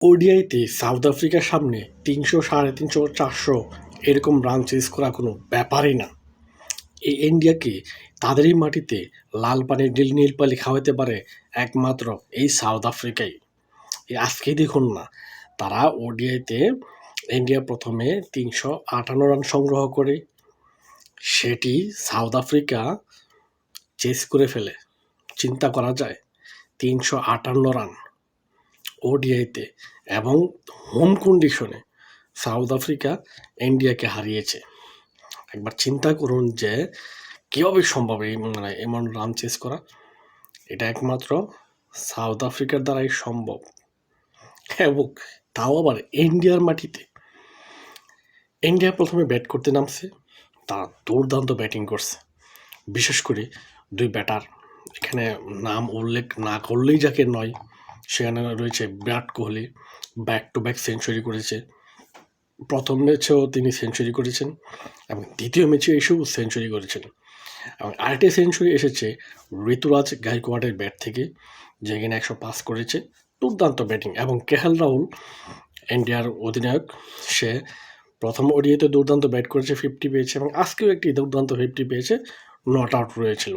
ওডিআইতে south আফ্রিকার সামনে তিনশো সাড়ে তিনশো চারশো এরকম রান চেস করা কোনো ব্যাপারই না। এই ইন্ডিয়াকে তাদেরই মাটিতে লাল পানি নীল নীল পানি খাওয়াতে পারে একমাত্র এই সাউথ আফ্রিকাই। আজকেই দেখুন না, তারা ওডিআইতে ইন্ডিয়া প্রথমে তিনশো আটান্ন রান সংগ্রহ করে, সেটি সাউথ আফ্রিকা চেস করে ফেলে। চিন্তা করা যায়, তিনশো আটান্ন রান ওডিআইতে এবং হোম কন্ডিশনে সাউথ আফ্রিকা ইন্ডিয়াকে হারিয়েছে। একবার চিন্তা করুন যে কীভাবে সম্ভব এই মানে এমন রান চেস করা। এটা একমাত্র সাউথ আফ্রিকার দ্বারাই সম্ভব। এবং তাও আবার ইন্ডিয়ার মাটিতে। ইন্ডিয়া প্রথমে ব্যাট করতে নামছে, তারা দুর্দান্ত ব্যাটিং করছে। বিশেষ করে দুই ব্যাটার এখানে নাম উল্লেখ না করলেই যাকে নয়। সেখানে রয়েছে Virat Kohli back to back century করেছে। প্রথম ম্যাচেও তিনি সেঞ্চুরি করেছেন এবং দ্বিতীয় ম্যাচে এসেও সেঞ্চুরি করেছেন। এবং আরেকটি সেঞ্চুরি এসেছে ঋতুরাজ গাইকোয়াডের ব্যাট থেকে, যে যেখানে একশো পাস করেছে। দুর্দান্ত ব্যাটিং এবং কেহাল রাহুল, ইন্ডিয়ার অধিনায়ক, সে প্রথম ওডিয়াতে দুর্দান্ত ব্যাট করেছে ফিফটি পেয়েছে এবং আজকেও একটি দুর্দান্ত ফিফটি পেয়েছে নট আউট রয়েছিল।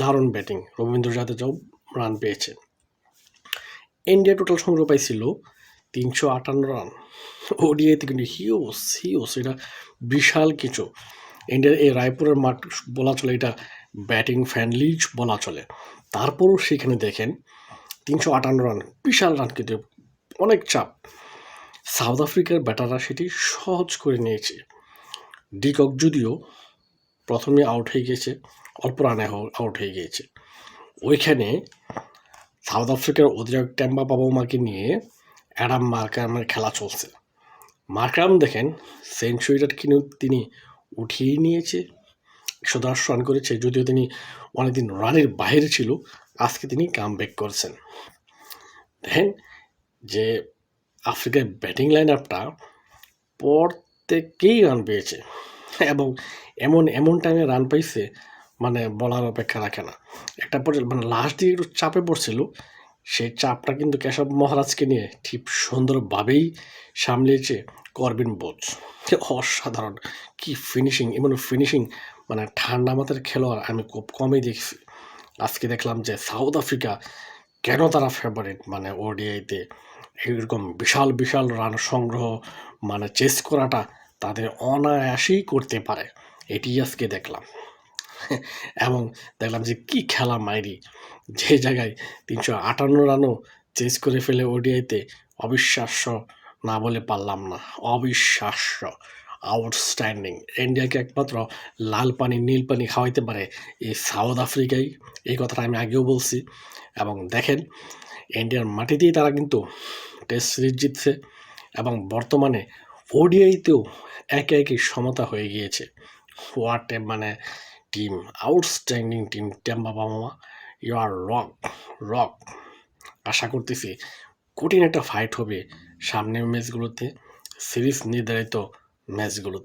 দারুণ ব্যাটিং রবীন্দ্র জাদেজাও রান পেয়েছে। ইন্ডিয়া টোটাল সংগ্রহ পাইছিল তিনশো আটান্ন রান। ওডিআইতে কিন্তু হিউস হিউস এটা বিশাল কিছু। ইন্ডিয়ার এই রায়পুরের মাঠ বলা চলে, এটা ব্যাটিং ফ্রেন্ডলি বলা চলে। তারপরও সেখানে দেখেন, তিনশো আটান্ন রান, বিশাল রান কিন্তু, অনেক চাপ। সাউথ আফ্রিকার ব্যাটাররা সেটি সহজ করে নিয়েছে। ডিকক যদিও প্রথমে আউট হয়ে গিয়েছে অল্প রানে আউট হয়ে গিয়েছে ওইখানে সাউথ আফ্রিকার অধিনায়ক ট্যাম্বা বাবামাকে নিয়ে অ্যাডাম মার্কামের খেলা চলছে। মার্কাম দেখেন সেঞ্চুরিটা কিন্তু তিনি উঠিয়ে নিয়েছে একশো দশ রান করেছে, যদিও তিনি অনেকদিন রানের বাইরে ছিল, আজকে তিনি কাম ব্যাক করছেন। দেখেন যে আফ্রিকার ব্যাটিং লাইন আপটা প্রত্যেকেই রান পেয়েছে এবং এমন এমন টাইমে রান পাইছে মানে বলার অপেক্ষা রাখে না। একটা পর্যায়ে মানে লাস্ট দিয়ে একটু চাপে পড়ছিল, সেই চাপটা কিন্তু কেশব মহারাজকে নিয়ে ঠিক সুন্দরভাবেই সামলিয়েছে করবিন বোচ অসাধারণ। কি ফিনিশিং এমন ফিনিশিং মানে ঠান্ডা মাথার খেলোয়াড় আমি খুব কমই দেখছি। আজকে দেখলাম যে সাউথ আফ্রিকা কেন তারা ফেভারিট মানে ওডিআইতে এরকম বিশাল বিশাল রান সংগ্রহ মানে চেস করাটা তাদের অনায়াসেই করতে পারে। এটি আজকে দেখলাম। এবং দেখলাম যে কি খেলা মাইরি। যে জায়গায় তিনশো আটান্ন রানও চেস করে ফেলে ওডিআইতে অবিশ্বাস্য না বলে পারলাম না, অবিশ্বাস্য, আউটস্ট্যান্ডিং। ইন্ডিয়াকে একমাত্র লাল পানি, নীল পানি খাওয়াইতে পারে এই সাউথ আফ্রিকাই, এই কথাটা আমি আগেও বলছি। এবং দেখেন, ইন্ডিয়ার মাটিতেই তারা কিন্তু টেস্ট সিরিজ জিতছে এবং বর্তমানে ওডিআইতেও একে একে সমতা হয়ে গিয়েছে। হোয়াট মানে team outstanding team Temba Bavuma you are rock rock আশা করতেছি কঠিন একটা ফাইট হবে সামনের ম্যাচগুলোতে সিরিজ নির্ধারিত ম্যাচগুলোতে